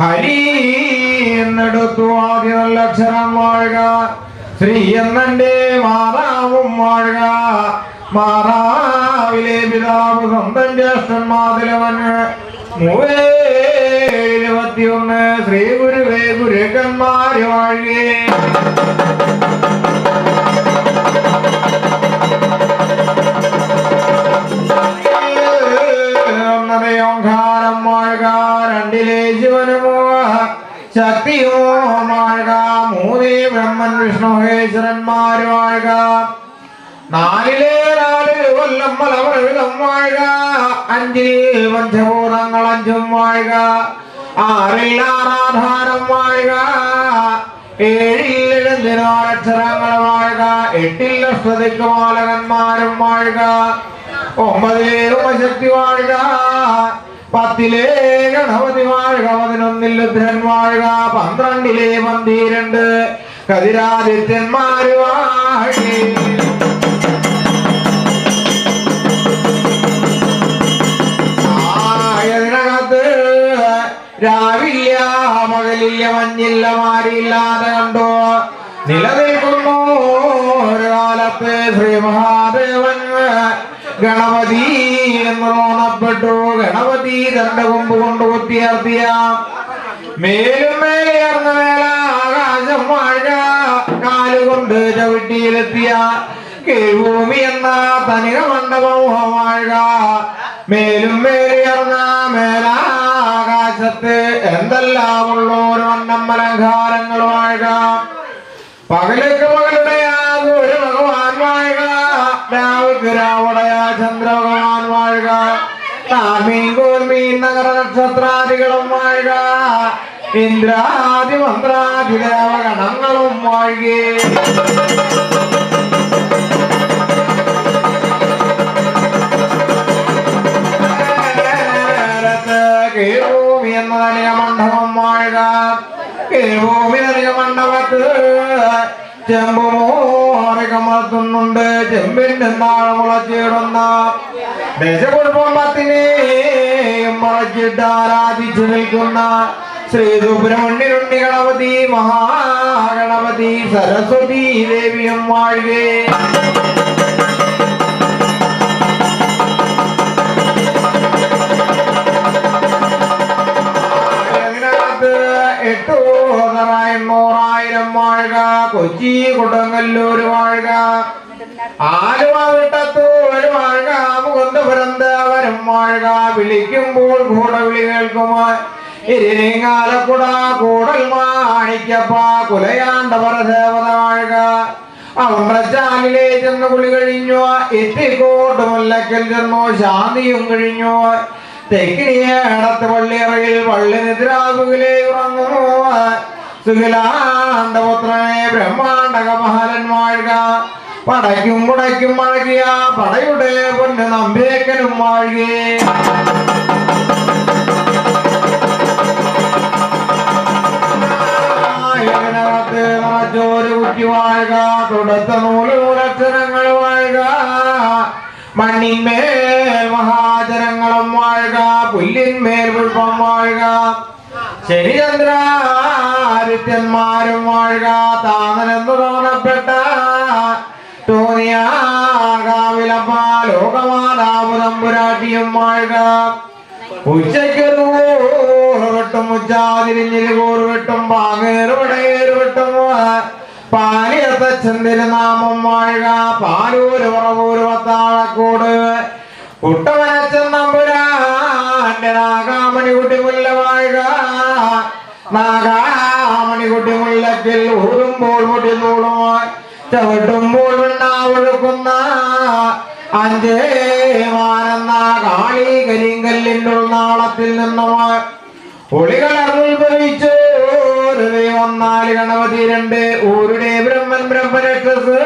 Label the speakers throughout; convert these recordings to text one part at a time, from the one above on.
Speaker 1: ഹരി എന്നെടുത്തു ആദ്യ നല്ല അക്ഷരം വാഴുക. ശ്രീ എന്നെ മാതാവും വാഴുക. മാതാവിലെ പിതാവ് സ്വന്തം ജ്യേഷ്ഠൻ മാതിലവന് മൂവേഴുപത്തിയൊന്ന് ശ്രീ ഗുരുവേ ഗുരുക്കന്മാര് വാഴുകേ ശക്തിയോ വാഴുക മൂന്നേ ബ്രഹ്മൻ വിഷ്ണു മഹേശ്വരന്മാര് വാഴുക നാലിലെ നാല് കൊല്ലം മലവൃതം വാഴുക അഞ്ചിൽ പഞ്ചഭൂതങ്ങൾ അഞ്ചും വാഴുക ആറിൽ ആറാധാരം വാഴുക ഏഴിൽ എഴുതിനാലക്ഷരങ്ങൾ വാഴുക എട്ടിൽ അഷ്ടതിക്ക് മാലകന്മാരും വാഴുക ഉമശക്തി വാഴുക പത്തിലെ ഗണപതി വാഴുക പതിനൊന്നിൽ രുദ്രൻ വാഴുക പന്ത്രണ്ടിലെ പന്തിരണ്ട് കതിരാദിത്യന്മാര് ആയതിനകത്ത് രാവില്ല മകളില്ല മഞ്ഞില്ല മാരില്ലാതെ കണ്ടോ? നിലനിൽക്കുന്നു ഒരു കാലത്ത് ശ്രീ മഹാദേവൻ ഗണപതി തോന്നപ്പെട്ടു ഗണപതി തന്റെ കൊമ്പ് കൊണ്ട് കുത്തിയർത്തിയ മേലും മേലേർന്ന മേല ആകാശം വാഴ കാലുകൊണ്ട് ചവിട്ടിയിലെത്തിയ. കീഴ്ഭൂമി എന്ന തനിക മണ്ഡപം വാഴ മേലും മേലേർന്ന മേല ആകാശത്ത് എന്തെല്ലാം വണ്ണം അലങ്കാരങ്ങൾ വാഴ. പകലേക്ക് പകലുടയാ ഒരു ഭഗവാൻ വാഴ. രാവുക്ക് രാവുടയാ ചന്ദ്രഭഗവാൻ കോൽമീൻ നഗര നക്ഷത്രാദികളും വാഴുക. ഇന്ദ്രാദി മന്ത്രാദി ദേവഗണങ്ങളും വാഴുകേ ഭൂമി എന്ന തനിക മണ്ഡപം വാഴുക. ഭൂമി തനിക മണ്ഡപത്ത് ചെമ്പുമോറികമർത്തുന്നുണ്ട്. ചെമ്പിന്റെ നാളെ മുളച്ചിടുന്ന മറച്ചിട്ട് ആരാധിച്ചു നിൽക്കുന്ന ശ്രീ സുബ്രഹ്മണ്യനുണ്ണി ഗണപതി മഹാഗണപതി സരസ്വതി ദേവിയും വാഴുകേ. കൊച്ചി കൊടുങ്ങല്ലൂര് വാഴുക. ആലുവ വിട്ടത്തു ദേവരും വാഴുക വിളിക്കുമ്പോൾ കൂടവിളി കേൾക്കുമോ ഇരിങ്ങാലക്കുട കൂടൽ മാണിക്കപ്പ കുലയാണ്ടവർ ദേവത വാഴുക അവമ്പ്രച്ചാലിലെ ചെന്ന് കുളി കഴിഞ്ഞു. എത്തിക്കോട്ട് മുല്ലക്കൽ ചെന്നു. ശാന്തിയും കഴിഞ്ഞു. തെക്കിനിയേടത്ത് പള്ളിയറയിൽ പള്ളി നിദ്രാസുഖിലെ ഉറങ്ങുന്നു. സുഖിലാണ്ടപുത്രനെ ബ്രഹ്മാണ്ടക മഹാലൻ വാഴുക പടയ്ക്കും കുടയ്ക്കും മഴകിയ പടയുടെ പൊന്ന് നമ്പേക്കനും വാഴുകേ കുറ്റി വാഴുക തുടത്ത മണ്ണിന്മേൽ മഹാജനങ്ങളും വാഴുക പുല്ലിന്മേൽ പുഷ്പം വാഴുക. ശനിചന്ദ്രാദിത്യന്മാരും വാഴുക താങ്ങനെന്ന് തോന്നപ്പെട്ട വാഴുക ഉച്ചയ്ക്ക് വെട്ടും ഉച്ചാതിരിഞ്ഞിൽ കൂറ് വെട്ടും പാങ്ങേറ് പടയേറ് വെട്ടും നാമം വാഴുക പാലൂര് പറവൂര് പത്താഴക്കോട്. കുട്ടവനച്ചൻ നമ്പുരാന്റെ നാഗാമണികുട്ടി മുല്ല വാഴുക. നാഗാമണികുട്ടി മുല്ലക്കിൽ ഊരുമ്പോൾ മുട്ടി നൂളുമോ ചവിട്ടുമ്പോൾ വെണ്ണാവൊഴുക്കുന്ന അഞ്ചേ മാനെന്ന കാളി കരിങ്കല്ലിന്റെ നാളത്തിൽ നിന്നും ഒളികളർന്നുത്ഭവിച്ചു ഒരു ദൈവം നാല് ഗണപതി രണ്ട് ഊരുടെ ബ്രഹ്മൻ ബ്രഹ്മരക്ഷസ്.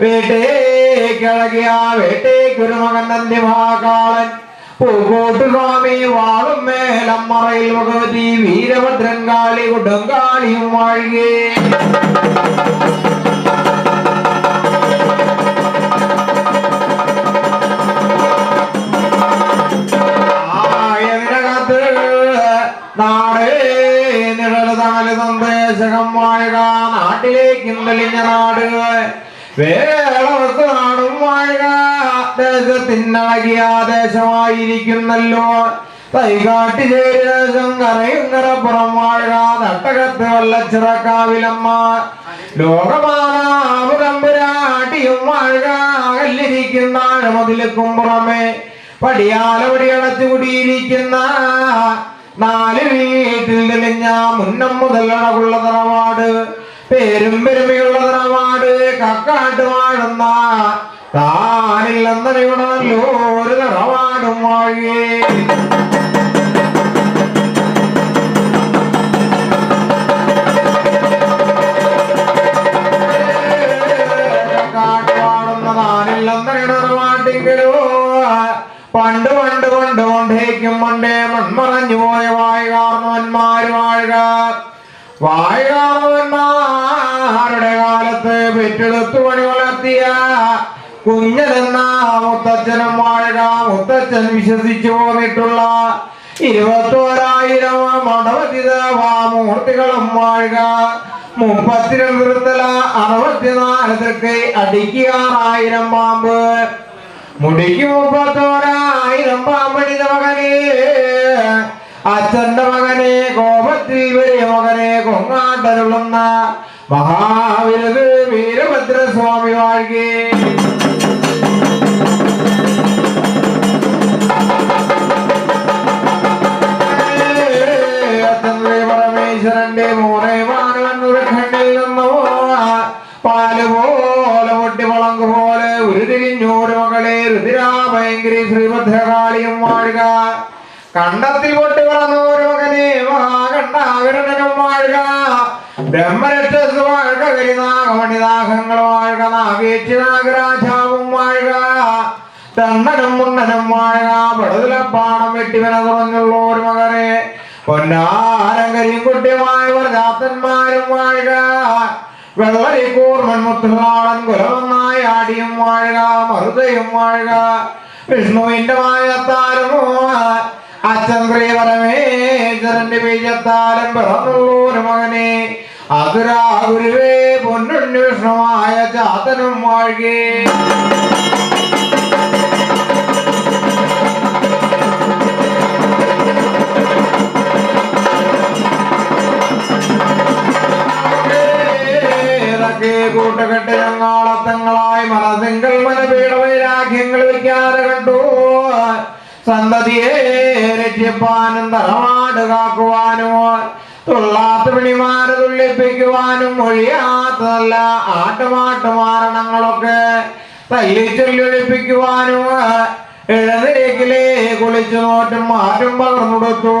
Speaker 1: വേട്ടേക്കിളകിയ വേട്ടേക്കൊരു മകൻ നന്ദിമാകാളൻ പൂക്കോട്ട് സ്വാമി വാളും മേലം മറയിൽ ഭഗവതി വീരഭദ്രൻ കാളി ഉടങ്കാളിയും വാഴുകേ. നാടേ നിഴൽ തമൽ സന്ദേശകം വാഴുക. നാട്ടിലേക്ക് തെളിഞ്ഞ നാട്. വേളവത്ത് നാടും വാഴുക. ദേശത്തിനഴകിയ ദേശമായിരിക്കുന്നല്ലോ. തൈകാട്ടിശേഷം കറയും കറപ്പുറം വാഴുക. തട്ടകത്ത് വല്ലച്ചിറക്കാവിലമ്മ. ലോകമാനാമുരമ്പുരാട്ടിയും വാഴുക. കല്ലിരിക്കുന്ന മതിലക്കും പുറമെ. പടിയാലപടി അടച്ചുകൂടിയിരിക്കുന്ന നാല് വീട്ടിൽ തെളിഞ്ഞ മുന്നം മുതൽ അഴകുള്ള തറവാട് പേരും പെരുമയുള്ള തറവാട് കക്കാട്ട് വാഴുന്ന താനില്ലെന്നറിയണമല്ലോ ഒരു തറവാടും വാഴേ പണ്ട് പണ്ട് കൊണ്ട് കൊണ്ടേക്കും പണ്ടേ മൺമറഞ്ഞു പോയ വായുകാർന്നവന്മാർ വാഴുക. വായുകാർന്നവന്മാരുടെ കാലത്ത് പെറ്റെടുത്തു പണി വളർത്തിയ കുഞ്ഞനെന്ന മുത്തച്ഛനും വാഴുക. മുത്തച്ഛൻ വിശ്വസിച്ചു പോന്നിട്ടുള്ള ഇരുപത്തോരായിരം മടവതിതവാമൂർത്തികളും വാഴുക. മുപ്പത്തിരണ്ട് നിർത്തല അറുപത്തിനാല് തൃക്കൈ അടിക്കാറായിരം പാമ്പ്. മുടിക്ക് മുപ്പത്തോരായിരം പാമ്പടിത മകനെ അച്ഛന്റെ മകനെ കോപത്തിൽ വലിയ മകനെ കൊങ്ങാണ്ടരുളുന്ന മഹാവിരുത് വീരഭദ്രസ്വാമി വാഴുകേ. മഹാകണ്ഠാകരണനും വാഴുക ബ്രഹ്മരക്ഷസ് വാഴുക കരിനാഗമണിനാഗങ്ങൾ വാഴുക നാഗേച്ചി നാഗരാജാവും വാഴുക തണ്ണനും മുണ്ണനും വാഴുക പടുതലപ്പാണം വെട്ടിവന തുറഞ്ഞുള്ള ഒരു മകനെ. പൊന്നാരങ്കരിയും കുട്ടിയുമായവർ ജാത്തന്മാരും വാഴുക വെള്ളരി കൂർമൻ മുത്തുകളാടൻ കുലവന്നായി ആടിയും വാഴുക മറുതയും വാഴുക വിഷ്ണുവിന്റെ മായത്താലും അച്ഛൻ ശ്രീ പരമേശ്വരന്റെ ബീജത്താലും കൂട്ടുകെട്ട് ഞങ്ങളത്തങ്ങളായി മനസ്സിങ്കൽ മനപീഠ വൈരാഗ്യങ്ങൾ വയ്ക്കാറ് കണ്ടു സന്തതിയെ രക്ഷിപ്പാനും തറവാട് കാക്കുവാനും തുള്ളാത്ത പിണിമാരെ തുള്ളിപ്പിക്കുവാനും ഒഴിയാത്തതല്ല. ആട്ടുമാട്ടു മാരണങ്ങളൊക്കെ തല്ലി ചൊല്ലൊഴിപ്പിക്കുവാനും എഴുന്നേക്കിലേ കുളിച്ചു നോറ്റും മാറ്റും പകർന്നുകൊടുത്തു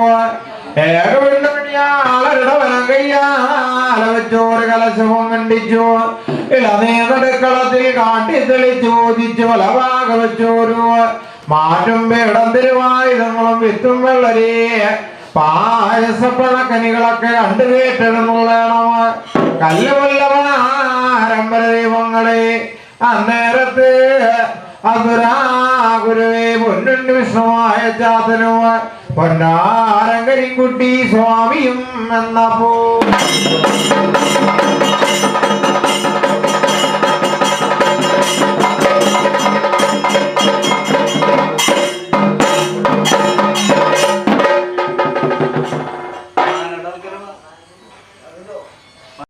Speaker 1: ഏകവിണ്ണയാളരുടെ കയ്യാല വെച്ചോറ് കലശവും കണ്ടിച്ചു ഇളനീനടുക്കളത്തിൽ കാട്ടി തെളിച്ചു ചോദിച്ചു വലഭാഗ വെച്ചോരു മാറ്റും വേടം തിരുവായുധങ്ങളും വിത്തും വെള്ളരി. പായസപ്പഴക്കനികളൊക്കെ കണ്ടു കേട്ടിടുന്നുള്ളണം കല്ലുകൊല്ലവനാരംഭര ദൈവങ്ങളെ അന്നേരത്ത് അതുരാ ഗുരുവേ പൊന്നുണ്ണി വിഷ്ണുവായ ചാത്തനും പൊന്നാരങ്കരിക്കുട്ടി സ്വാമിയും എന്ന പോ